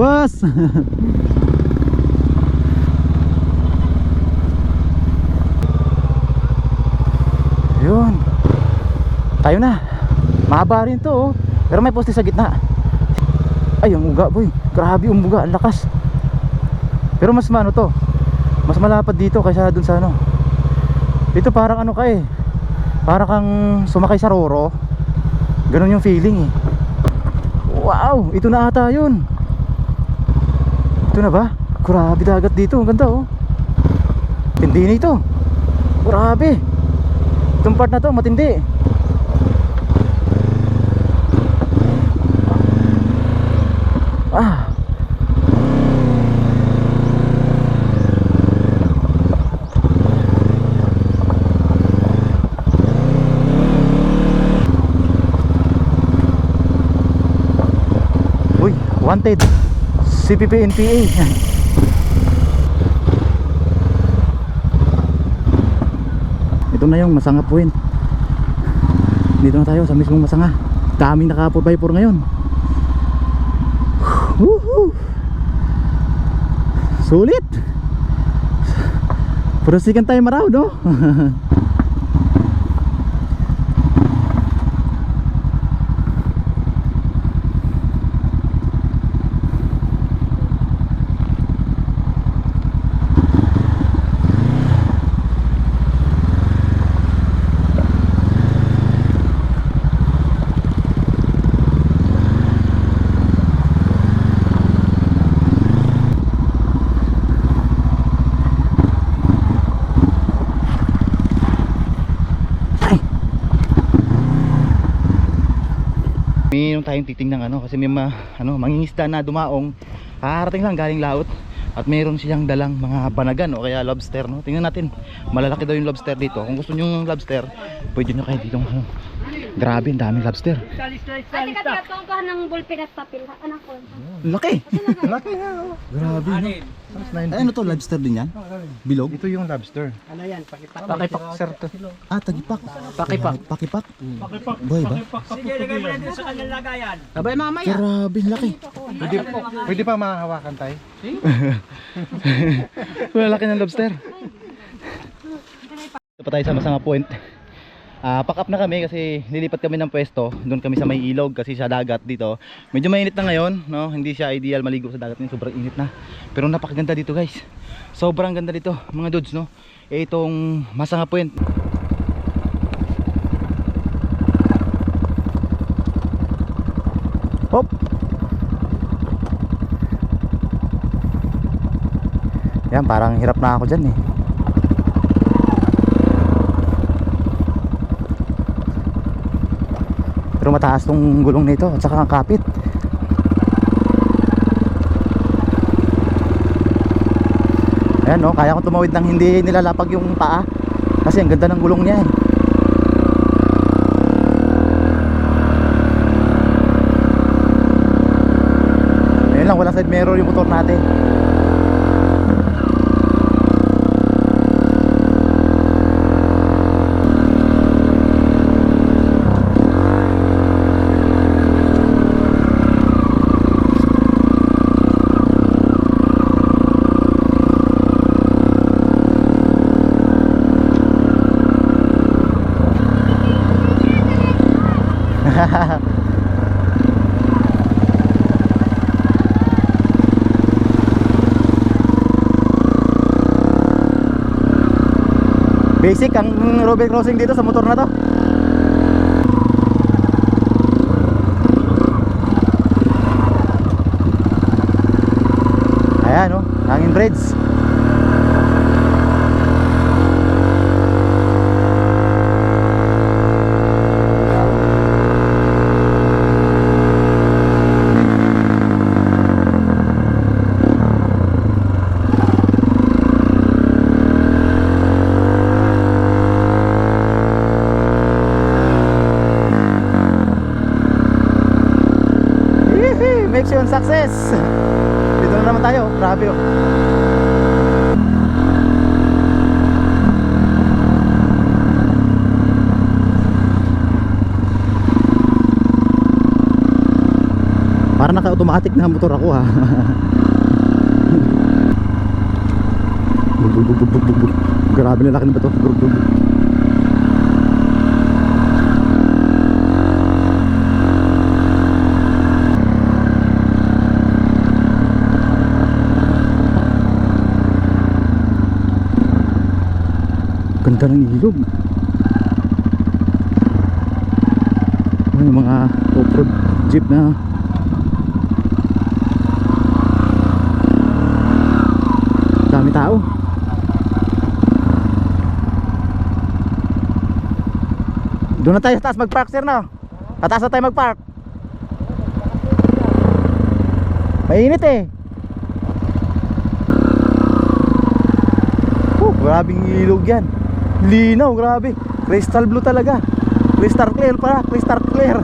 Boss! Yun. Tayo na. Mahaba rin to oh. Pero may poste sa gitna. Ay, ang uga boy. Grabe yung uga, ang lakas. Pero mas mano to. Mas malapad dito kaysa dun sa ano. Dito parang ano ka eh. Para kang sumakay sa Roro. Ganun yung feeling eh. Wow, ito na ata yun. Ito na ba? Grabe dagat dito, ang ganda oh. Tindi na ito. Grabe. Itong part na to, matindi. Ah. Wanted. CPP NPA. Ito na yung Masanga Point. Dito na tayo sa mismong Masanga. Daming naka 4x4 ngayon. Woohoo! Sulit! Purasikan tayo maraw, no? Mayroon tayong titing ng ano kasi may ma, ano, mangingisda na dumaong Kakarating lang galing laot at mayroon siyang dalang mga banagan o kaya lobster no. Tingnan natin. Malalaki daw yung lobster dito. Kung gusto niyo ng lobster, pwede niyo kayo dito ano. Grabe, ang daming lobster. Ate ka, tika, tuwang ka ng bulpin at papel. Anak ko. Laki. Laki nga. oh. Grabe. No? Ay, ano to lobster din yan? Bilog? Ito yung lobster. Pakipak sir to. Ah, tagipak. Pakipak. Pakipak. Boy ba? Abay mamaya. Grabe, laki. Pwede, pwede pa mahahawakan tayo? Malaki ng lobster. Ito pa tayo sa Masanga Point. Ah, pack up na kami kasi nilipat kami ng pwesto. Doon kami sa may ilog kasi sa dagat dito. Medyo mainit na ngayon, no? Hindi siya ideal maligo sa dagat ngayon, sobrang init na. Pero napakaganda dito, guys. Sobrang ganda dito, mga dudes, no? Eh, itong Masanga Point. Hop. Yan, parang hirap na ako dyan eh. Pero mataas tong gulong nito at saka ang kapit. Ayan no, kaya kong tumawid nang hindi nilalapag yung paa. Kasi ang ganda ng gulong niya eh. Ayun lang, walang side mirror yung motor natin. Basic ang Robert Crossing dito sa motor na to. Ayan oh, hangin bridge. Yes! Dito na naman tayo. Grabe oh. Para naka-automatic na motor ako ha. Grabe na laki na ba ito? Ganda ng ilog. May mga off-road jeep na dami tao. Doon na tayo sa taas mag-park sir no? Sa taas na tayo mag-park. Mainit eh. Oh, grabing ilog yan. Linaw, grabe. Crystal blue talaga. Crystal clear pa, crystal clear.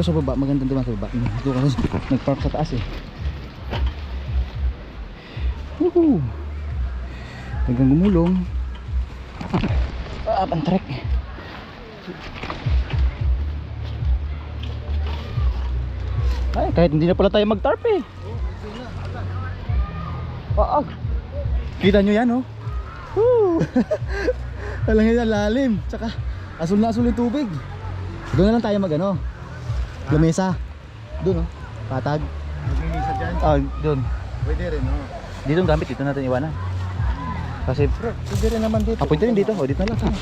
Pero sa baba, magandang dumaan sa baba. Dito kasi nag-park sa taas eh. Woohoo! Hanggang gumulong. Ah, ibang tarik. Ay, kahit hindi na pala tayo mag-tarp eh. Oo. Kita nyo yan oh. Woo! Alam nga lalim. Tsaka asul na asul yung tubig. Doon na lang tayo mag ano. Lamesa. Doon oh. Patag. Maglilisa dyan. Ah, doon. Pwede rin, no? Dito ang gamit dito natin iwanan. Kasi Pwede rin naman dito. ah, pwede rin dito. O dito na lang.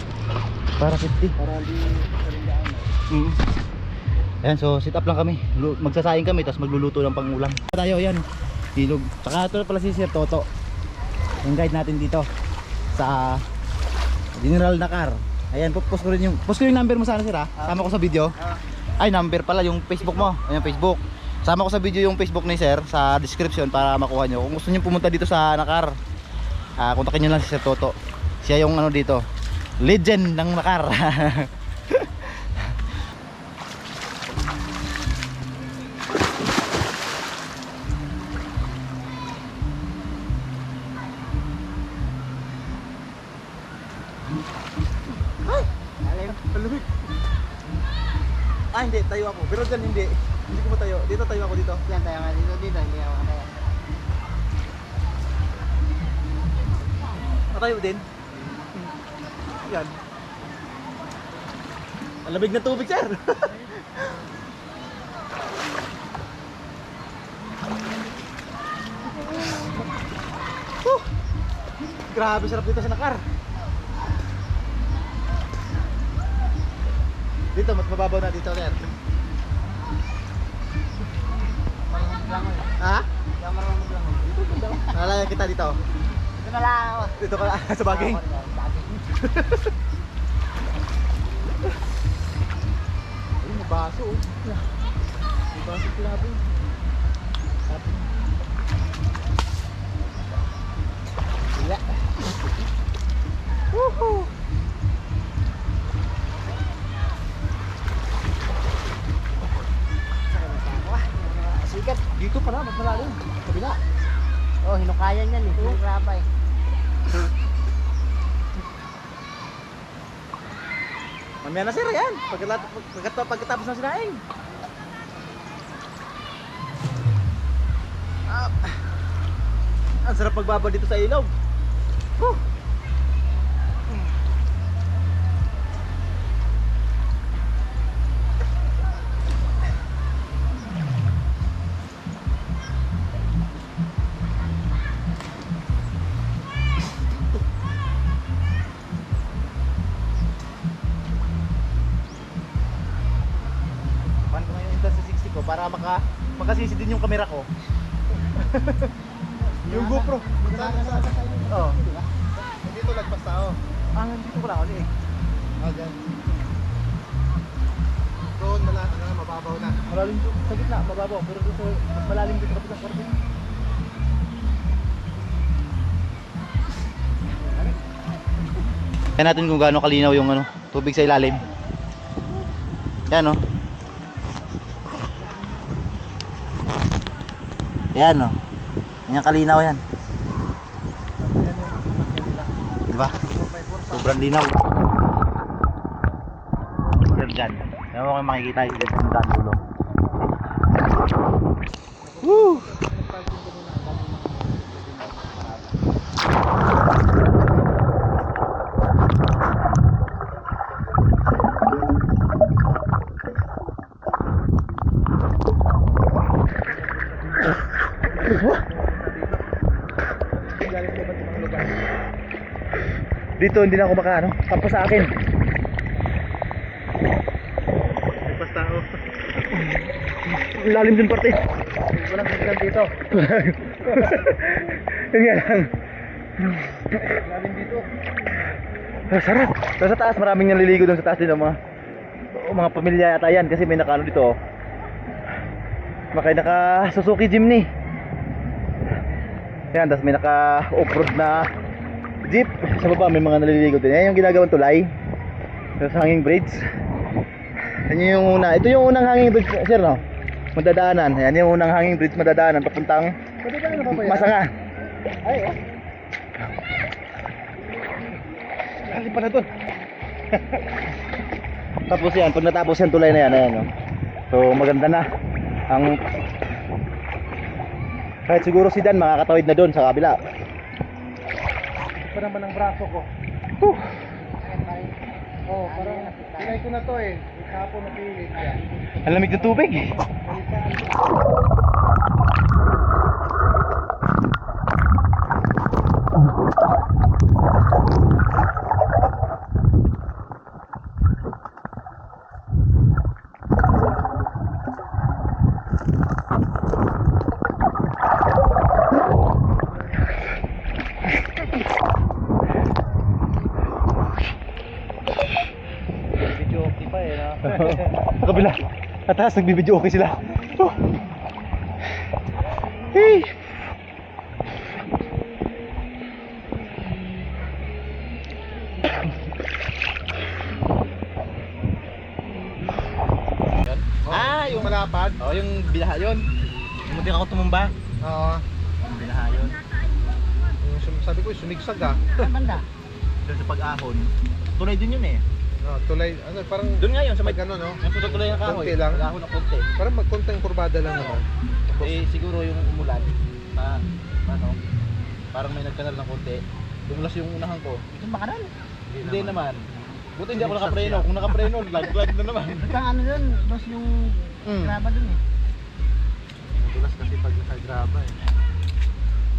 Para safety. Para hindi karingaan. Mm. Ayan, so sit up lang kami. Magsasaing kami tapos magluluto ng pangulam. Tayo, ayan. Ilog. Tsaka ito pala si Sir Toto. Yung guide natin dito sa General Dakar. Ayan, post ko rin yung post ko yung number mo sana sir ha. Sama ko sa video. Ay, number pala yung Facebook mo. Ayan, Facebook. Sama ko sa video yung Facebook ni Sir sa description para makuha nyo. Kung gusto niyo pumunta dito sa Nakar, ah kontakin nyo lang si Sir Toto. Siya yung ano dito, legend ng Nakar. Palumig. Ah, hindi. Tayo ako. Pero dyan hindi. Hindi ko matayo. Dito tayo ako dito. Yan, tayo nga dito. Dito, hindi ako tayo. Matayo din. Yan. Malamig na tubig, sir. Huh. Grabe sarap dito sa Nakar. Dito, mas mababaw na dito, sir. Ha? Nalaya kita dito. Dito na lang ako. Dito ka sa baging. Ay, may baso oh. May baso grabe. Wala. Woohoo! Dito pala, mas malalim. Kabila. Oh, hinukayan yan eh. Yung graba eh. Mamaya na sir, yan. Pagkatapos, pagkatapos, pagkatapos ng sinaing. Ah, ang sarap magbaba dito sa ilog. Huh. 60 ko para maka makasisi din yung camera ko. yung GoPro. Oo. Dito lagpas tao. Ah, nandito ko lang ulit eh. Ah, dyan. Doon, mala, ano, mababaw na. Malalim doon sa gitna, mababaw. Pero sa mas malalim doon sa kabilang parte. Kaya natin kung gaano kalinaw yung ano, tubig sa ilalim. Yan oh. Yan oh. Yan kalinaw yan. Diba? Sobrang linaw. Yan dyan. Yan mo kayo makikita yung dyan sa dulo. Woo! Dito hindi na ako makaano, tapos sa akin. Pas tao. Lalim din parte. Walang signal dito. Yun nga lang. Lalim dito. Ah, sarap. Doon sa taas maraming naliligo doon sa taas din ng mga o, mga pamilya yata yan kasi may nakaano dito. oh. Makay naka Suzuki Jimny. Yan, tapos may naka off-road na jeep. Sa baba may mga naliligo din. Yan yung ginagawang tulay. Tapos hanging bridge. Yan yung una. Ito yung unang hanging bridge, sir, no? Madadaanan. Yan yung unang hanging bridge madadaanan papuntang? Masanga. Ay, oh. Lalim pa na doon. Tapos yan, pag natapos yan tulay na yan, ayan, no? So maganda na. Ang kahit siguro si Dan makakatawid na doon sa kabila. Ito naman ang braso ko. Whew. Oh, parang pinay ko na to eh. Kahapon na pilit. Ang lamig ng tubig. Video okay pa eh. No? sa kabila. At taas nagbibideo okay sila. Oh. Hey. Ah, yung malapad. Oh, yung binaha yun. Yung muntik ako tumumba. Oo. Yung binaha yun. Yung sum- sabi ko, sumigsag ah. Banda. Doon sa pag-ahon. Tulay din yun eh. Oh, tulay, ano, parang Doon nga yun sa may pag ano, no? Yung tutulay ng kahoy. Konti lang. Pag-ahon ng konti. Parang magkonteng kurbada lang naman. Eh siguro yung umulan na ano, parang may nagkanal ng konti. Dumulas yung unahan ko. Ito makanal? Hindi, naman. Buti hindi ako Sumiksak nakapreno. siya. Kung nakapreno, lag-lag na naman. Ang ano dun, boss yung Mm. graba dun eh. Madulas kasi pag nakagraba eh.